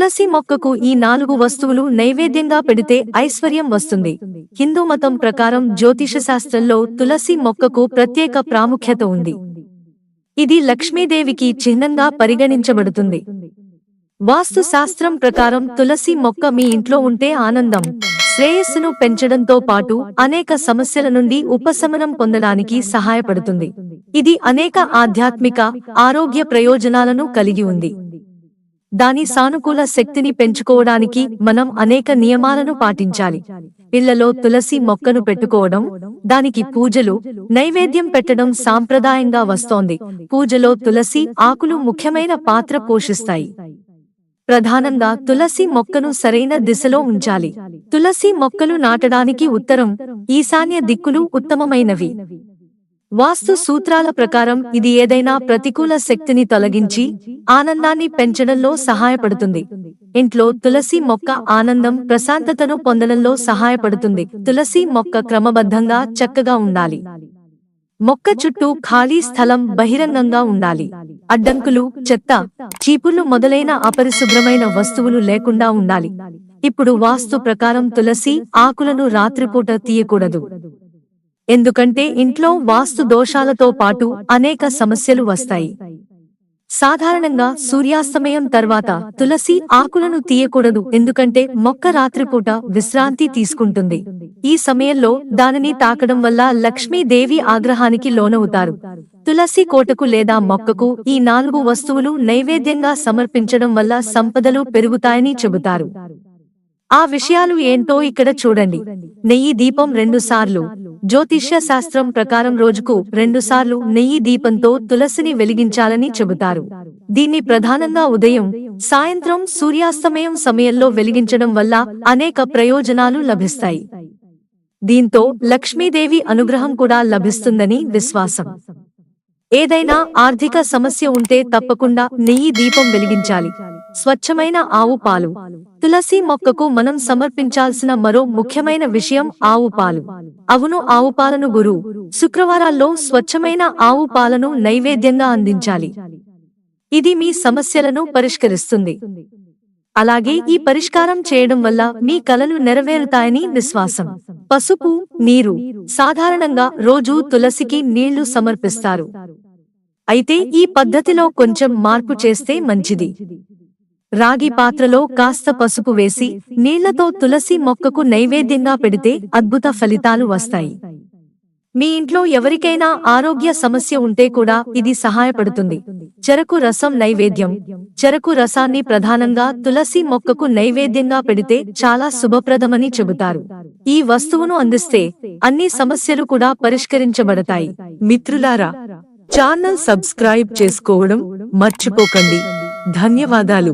తులసి మొక్కకు ఈ నాలుగు వస్తువులు నైవేద్యంగా పెడితే ఐశ్వర్యం వస్తుంది. హిందూ మతం ప్రకారం జ్యోతిష శాస్త్రంలో తులసి మొక్కకు ప్రత్యేక ప్రాముఖ్యత ఉంది. ఇది లక్ష్మీదేవికి చిహ్నంగా పరిగణించబడుతుంది. వాస్తు శాస్త్రం ప్రకారం తులసి మొక్క మీ ఇంట్లో ఉంటే ఆనందం. శ్రేయస్సును పెంచడంతో పాటు అనేక సమస్యల నుండి ఉపశమనం పొందడానికి సహాయపడుతుంది. ఇది అనేక ఆధ్యాత్మిక ఆరోగ్య ప్రయోజనాలను కలిగి ఉంది. దాని సానుకూల శక్తిని పెంచుకోవడానికి మనం అనేక నియమాలను పాటించాలి. ఇళ్ళలో తులసి మొక్కను పెట్టుకోవడం దానికి పూజలు నైవేద్యం పెట్టడం సాంప్రదాయంగా వస్తోంది. పూజలో తులసి ఆకులు ముఖ్యమైన పాత్ర పోషిస్తాయి. ప్రధానంగా తులసి మొక్కను సరైన దిశలో ఉంచాలి. తులసి మొక్కలు నాటడానికి ఉత్తరం ఈశాన్య దిక్కులు ఉత్తమమైనవి. వాస్తు సూత్రాల ప్రకారం ఇది ఏదైనా ప్రతికూల శక్తిని తొలగించి ఆనందాన్ని పెంచడంలో సహాయపడుతుంది. ఇంట్లో తులసి మొక్క ఆనందం ప్రశాంతతను పొందడంలో సహాయపడుతుంది. తులసి మొక్క క్రమబద్ధంగా చక్కగా ఉండాలి. మొక్క చుట్టూ ఖాళీ స్థలం బహిరంగంగా ఉండాలి. అడ్డంకులు చెత్త చీపులు మొదలైన అపరిశుభ్రమైన వస్తువులు లేకుండా ఉండాలి. ఇప్పుడు వాస్తు ప్రకారం తులసి ఆకులను రాత్రిపూట తీయకూడదు. ఎందుకంటే ఇంట్లో వాస్తు దోషాలతో పాటు అనేక సమస్యలు వస్తాయి. సాధారణంగా సూర్యాస్తమయం తర్వాత తులసి ఆకులను తీయకూడదు ఎందుకంటే మొక్క రాత్రిపూట విశ్రాంతి తీసుకుంటుంది. ఈ సమయంలో దానిని తాకడం వల్ల లక్ష్మీదేవి ఆగ్రహానికి లోనవుతారు. తులసి కోటకు లేదా మొక్కకు ఈ నాలుగు వస్తువులు నైవేద్యంగా సమర్పించడం వల్ల సంపదలు పెరుగుతాయని చెబుతారు. ఆ విషయాలు ఏంటో ఇక్కడ చూడండి. నెయ్యి దీపం రెండు సార్లు. జ్యోతిష్య శాస్త్రం ప్రకారం రోజుకు రెండుసార్లు నెయ్యి దీపంతో తులసిని వెలిగించాలని చెబుతారు. దీన్ని ప్రధానంగా ఉదయం సాయంత్రం సూర్యాస్తమయం సమయంలో వెలిగించడం వల్ల అనేక ప్రయోజనాలు లభిస్తాయి. దీంతో లక్ష్మీదేవి అనుగ్రహం కూడా లభిస్తుందని విశ్వాసం. ఏదైనా ఆర్థిక సమస్య ఉంటే తప్పకుండా నెయ్యి దీపం వెలిగించాలి. స్వచ్ఛమైన ఆవు పాలు. తులసి మొక్కకు మనం సమర్పించాల్సిన మరో ముఖ్యమైన విషయం ఆవు పాలు. అవును ఆవు పాలను గురు. శుక్రవారాల్లో స్వచ్ఛమైన ఆవు పాలను నైవేద్యంగా అందించాలి. ఇది మీ సమస్యలను పరిష్కరిస్తుంది. అలాగే ఈ పరిష్కారం చేయడం వల్ల మీ కలలు నెరవేరుతాయని విశ్వాసం. పసుపు నీరు. సాధారణంగా రోజూ తులసికి నీళ్ళు సమర్పిస్తారు. అయితే ఈ పద్ధతిలో కొంచెం మార్పు చేస్తే మంచిది. రాగి పాత్రలో కాస్త పసుపు వేసి నీళ్ళతో తులసి మొక్కకు నైవేద్యంగా పెడితే అద్భుత ఫలితాలు వస్తాయి. మీ ఇంట్లో ఎవరికైనా ఆరోగ్య సమస్య ఉంటే కూడా ఇది సహాయపడుతుంది. చెరకు రసం నైవేద్యం. చెరకు రసాన్ని ప్రధానంగా తులసి మొక్కకు నైవేద్యంగా పెడితే చాలా శుభప్రదమని చెబుతారు. ఈ వస్తువును అందిస్తే అన్ని సమస్యలు కూడా పరిష్కరించబడతాయి. మిత్రులారా ఛానల్ సబ్స్క్రైబ్ చేసుకోవడం మర్చిపోకండి. ధన్యవాదాలు.